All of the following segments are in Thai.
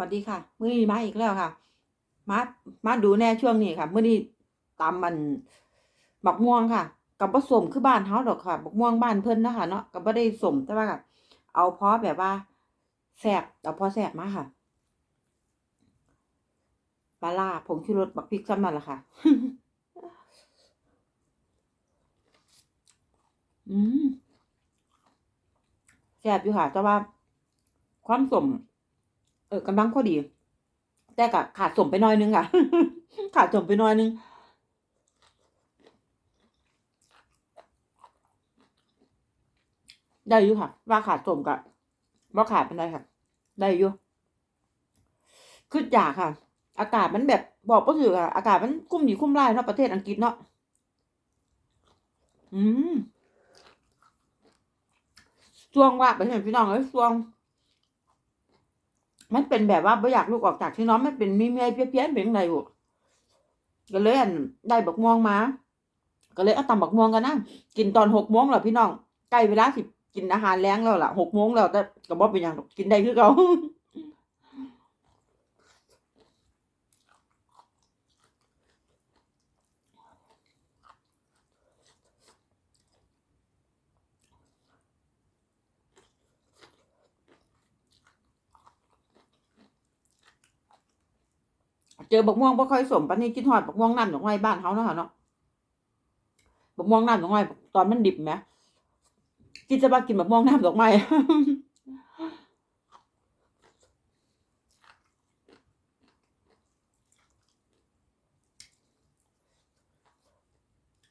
วัสดีค่ะ มื้อนี้มาอีกแล้วค่ะ มา มาดูแน่ช่วงนี้ค่ะ มื้อนี้ตำมันบักม่วงค่ะ กับผสมคือบ้านเฮาดอกค่ะบักม่วงบ้านเพิ่นนะคะเนาะก็บ่ได้สมแต่ว่าเอาพอแบบว่าแซ่บเอาพอแซ่บมาค่ะปลาร้าผงชูรสบักพริกซ้ำนั่นล่ะค่ะ อืมแซ่บอยู่ค่ะ แต่ว่าความสม เออกำลังพอดี แต่ก็ขาดสมไปน่อยนึงค่ะ ขาดสมไปน่อยนึงได้อยู่ค่ะ ว่าขาดสมกับว่าขาดเป็นไรค่ะ ได้อยู่คืออยากค่ะ อากาศมันแบบบอกก็ถือค่ะอากาศมันคุ้มอยู่คุ้มไล่เนาะประเทศอังกฤษเนาะอืมช่วงว่าไปเห็นพี่น้องเอ้ยช่วง มันเป็นแบบว่าไม่อยากลูกออกจากที่นอนมันเป็นมีเมียเพี้ยนๆเป็นไงบุก็เลยอันได้บักม่วงมา ก็เลยเอาตำบักม่วงกันนะกินตอนหกโมงแล้วพี่น้องใกล้เวลาสิกินอาหารแรงแล้วล่ะหกโมงแล้วแต่ก็บอกเป็นอย่างกกินได้คือเขา เจอบักม่วงบ่ค่อยสมปานนี้กินฮอดบักม่วงน้ำดอกไม้บ้านเฮาเนาะค่ะเนาะบักม่วงน้ำดอกไม้ตอนมันดิบแหมกินจะว่ากินบักม่วงน้ำดอกไม้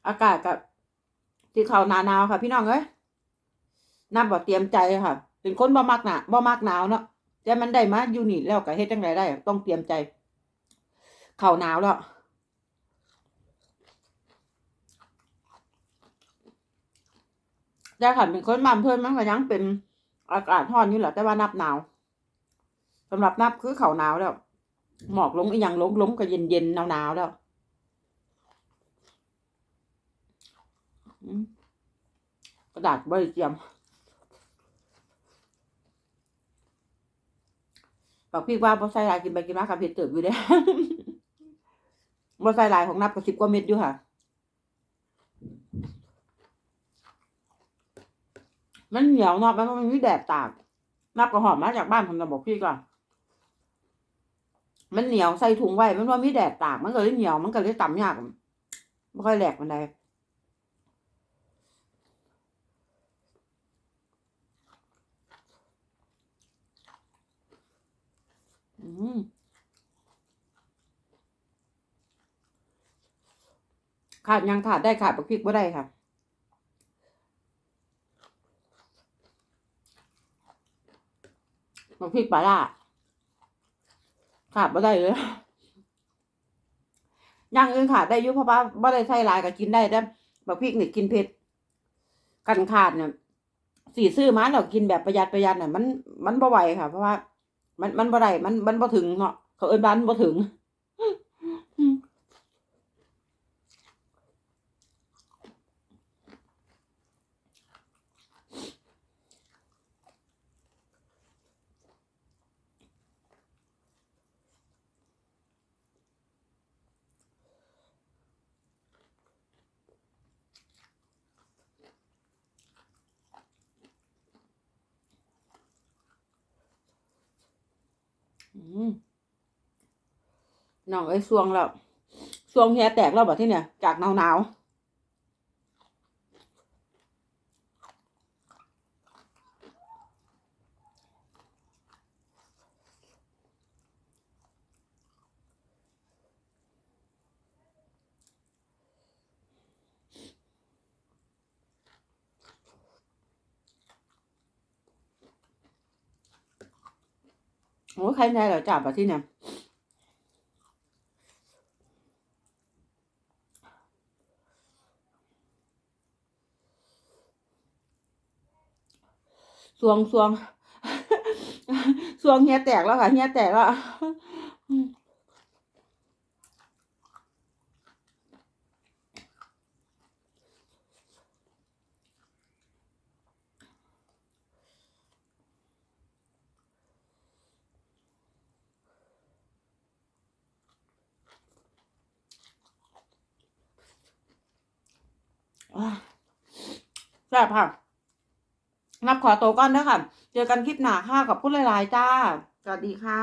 อากาศกับที่เขาหนาหนาวค่ะ พี่น้องเอ้ยน้ำบ่เตรียมใจค่ะ เป็นคนบ่มักหนาบ่มักหนาวเนาะแต่มันได้มาอยู่นี่แล้วก็เฮ็ดจังไดได้ ต้องเตรียมใจ เข้าหนาวแล้วแต่ขันเป็นคนมาเพิ่อนมันก็ยังเป็นอากาศร้อนอยู่แหละแต่ว่านับหนาวสำหรับนับคือเข่าหนาวแล้ว หมอกลงอีหยังลงลงก็เย็นเย็นหนาวหนาวแล้วกระดาษใบเจียมบอกพี่ว่าพอใส่ลายกินไปกินมาค่ะเผ็ดเติบอยู่เด้ บ่ใส่ลายของนับก็สิบกว่าเม็ดอยู่ค่ะ มันเหนียวนอกมันมันมีแดดตาก นับก็หอมมาจากบ้านผมจะบอกพี่ก่อนมันเหนียวใส่ถุงไว้ มันว่ามีแดดตาก มันก็เลยเหนียว มันก็เลยต่ำยากไม่ค่อยแหลกมันใดอืม ขาดยังขาดได้ขาดบักพริกบ่ได้ค่ะบักพริกปลาร้าขาดบ่ได้เลยอย่างอื่นขาดได้ยุเพราะว่าบ่ได้ใส่ลายก็กินได้แต่บักพริกนี่กินเผ็ดกันขาดเนี่ยสีซื้อมาเรากินแบบประหยัดประหยัดเนี่ยมันมันบ่ไหวค่ะ เพราะว่า มันมันบ่ได้มันมันบ่ถึงเนาะเขาเอิ้นบ้านบ่ถึง น้องไอ้ยสวงแล้วสวงเฮียแตกแล้วแบบที่เนี่ย จากหนาวหนาว โอ้ใครแน่เหรอจับแบบที่เนี่ยสวงสวงสวงเฮียแตกแล้วค่ะเฮียแตกแล้ว แซ่บค่ะนับขอตัวก่อนนะค่ะ เจอกันคลิปหน้าค่ะขอบคุณหลายๆจ้า สวัสดีค่ะ